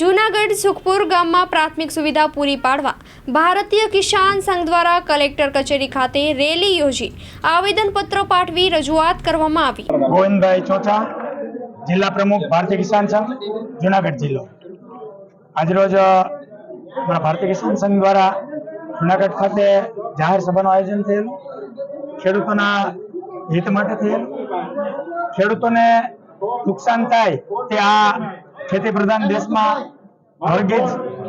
જૂનાગઢ સુખપુર ગામમાં પ્રાથમિક સુવિધા પૂરી પાડવા ભારતીય કિસાન સંઘ દ્વારા કલેક્ટર કચેરી ખાતે રેલી યોજી આવેદનપત્ર પાઠવી રજૂઆત કરવામાં આવી. ગોવિંદભાઈ ચોથા જિલ્લા પ્રમુખ ભારતીય કિસાન સંઘ, જૂનાગઢ જિલ્લો. આજરોજ ભારતીય કિસાન સંઘ દ્વારા જુનાગઢ ખાતે જાહેર સભાનું આયોજન થયેલું. ખેડૂતોના હિત માટે થયેલું. ખેડૂતોને નુકસાન થાય તે આ ખેતી પ્રધાન દેશમાં હળગીજ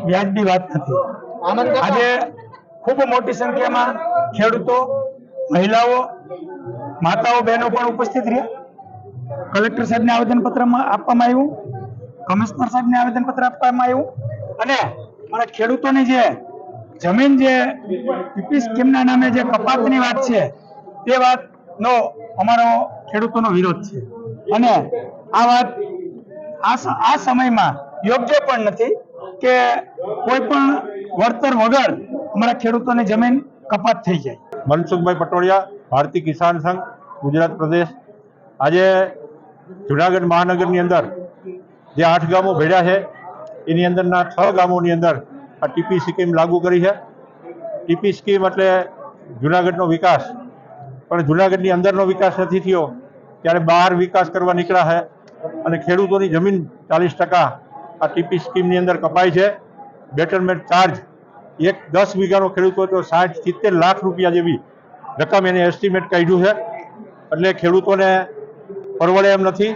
વ્યાજબી વાત નથી. આજે ખૂબ મોટી સંખ્યામાં ખેડૂતો, મહિલાઓ, માતાઓ, બહેનો પણ ઉપસ્થિત રહ્યા. કલેક્ટર સાહેબને આવેદનપત્ર આપવામાં આવ્યું. કમિશનર સાહેબને આવેદનપત્ર આપવામાં આવ્યું. અને મારા ખેડૂતોની જે જમીન જે પીપી સ્કીમના નામે જે કપાતની વાત છે, તે વાતનો અમારો ખેડૂતોનો વિરોધ છે. અને આ વાત આ આ સમયમાં યોગ્ય પણ નથી કે કોઈ પણ વળતર વગર અમારા ખેડૂતોની જમીન કપાત થઈ જાય. મનસુખભાઈ પટોડિયા ભારતીય કિસાન સંઘ, ગુજરાત પ્રદેશ. આજે જુનાગઢ મહાનગરની અંદર જે આઠ ગામો ભેળ્યા છે, એની અંદરના છ ગામોની અંદર આ ટીપી સ્કીમ લાગુ કરી છે. ટીપી સ્કીમ એટલે જુનાગઢનો વિકાસ. પણ જુનાગઢની અંદરનો વિકાસ નથી થયો, ત્યારે બહાર વિકાસ કરવા નીકળ્યા છે. અને ખેડૂતોની જમીન ચાલીસ ટકા આ ટીપી સ્કીમની અંદર કપાય છે. બેટરમેન્ટ ચાર્જ એક દસ વીઘાનો ખેડૂત હોય તો સાઠ સિત્તેર લાખ રૂપિયા જેવી રકમ એને એસ્ટિમેટ કાઢ્યું છે. એટલે ખેડૂતોને પરવડે એમ નથી,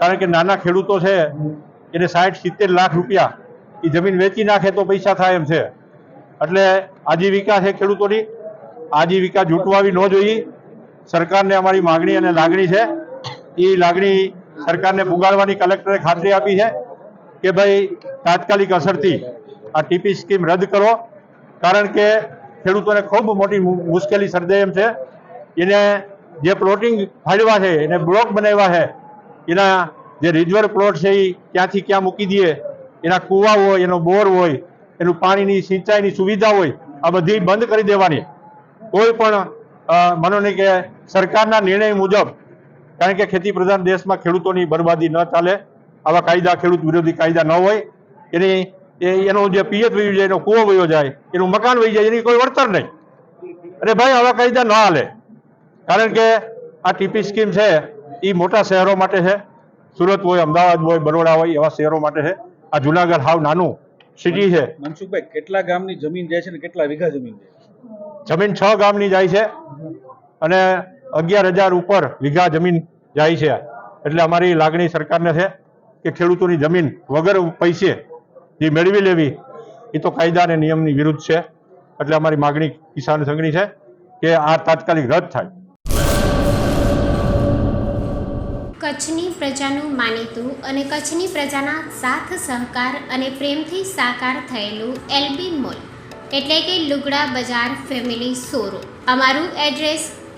કારણ કે નાના ખેડૂતો છે, એને સાઠ સિત્તેર લાખ રૂપિયા એ જમીન વેચી નાખે તો પૈસા થાય એમ છે. એટલે આજીવિકા છે ખેડૂતોની, આજીવિકા જૂટવાવી ન જોઈએ. સરકારને અમારી માગણી અને લાગણી છે. એ લાગણી સરકારને પુગાડવાની કલેક્ટરે ખાતરી આપી છે કે ભાઈ તાત્કાલિક અસરથી આ ટીપી સ્કીમ રદ કરો. કારણ કે ખેડૂતોને ખૂબ મોટી મુશ્કેલી સર્જાય એમ છે. એને જે પ્લોટિંગ ફાળવા છે, એને બ્લોક બનાવ્યા છે, એના જે રિઝર્વ પ્લોટ છે એ ક્યાંથી ક્યાં મૂકી દઈએ, એના કૂવા હોય, એનો બોર હોય, એનું પાણીની સિંચાઈની સુવિધા હોય, આ બધી બંધ કરી દેવાની. કોઈ પણ માનો નહીં કે સરકારના નિર્ણય મુજબ કારણ કે ખેતી પ્રધાન દેશમાં ખેડૂતોની બરબાદી ન ચાલે આવા કાયદા ખેડૂત વિરોધી કાયદા ન હોય એની એનો જે પિયત વયું જાય એનો કૂવો વયો જાય એનું મકાન વહી જાય એની કોઈ વળતર નહીં. અરે ભાઈ આવા કાયદા ન હાલે. કારણ કે આ ટીપી સ્કીમ છે એ મોટા શહેરો માટે છે. સુરત હોય અમદાવાદ હોય બરોડા હોય એવા શહેરો માટે છે. આ જુનાગઢ હાવ નાનું સિટી છે. મનસુખભાઈ કેટલા ગામની જમીન જાય છે ને કેટલા વીઘા જમીન જાય જમીન છ ગામની જાય છે. અને અગિયાર હજાર ઉપર વીઘા જમીન જાય છે. એટલે અમારી લાગણી સરકારને છે કે ખેડૂતોની જમીન વગર પૈસે જે મેળવી લેવી, એ તો કાયદા અને નિયમની વિરુદ્ધ છે. એટલે અમારી માગણી કિસાન સંઘની છે કે આ તાત્કાલિક રદ થાય. કચ્છની પ્રજાનું માનીતું અને કચ્છની પ્રજાના સાથ, સહકાર અને પ્રેમથી સાકાર થયેલું એલબી મોલ. એટલે કે લુગડા બજાર ફેમિલી શોરૂમ. અમારું address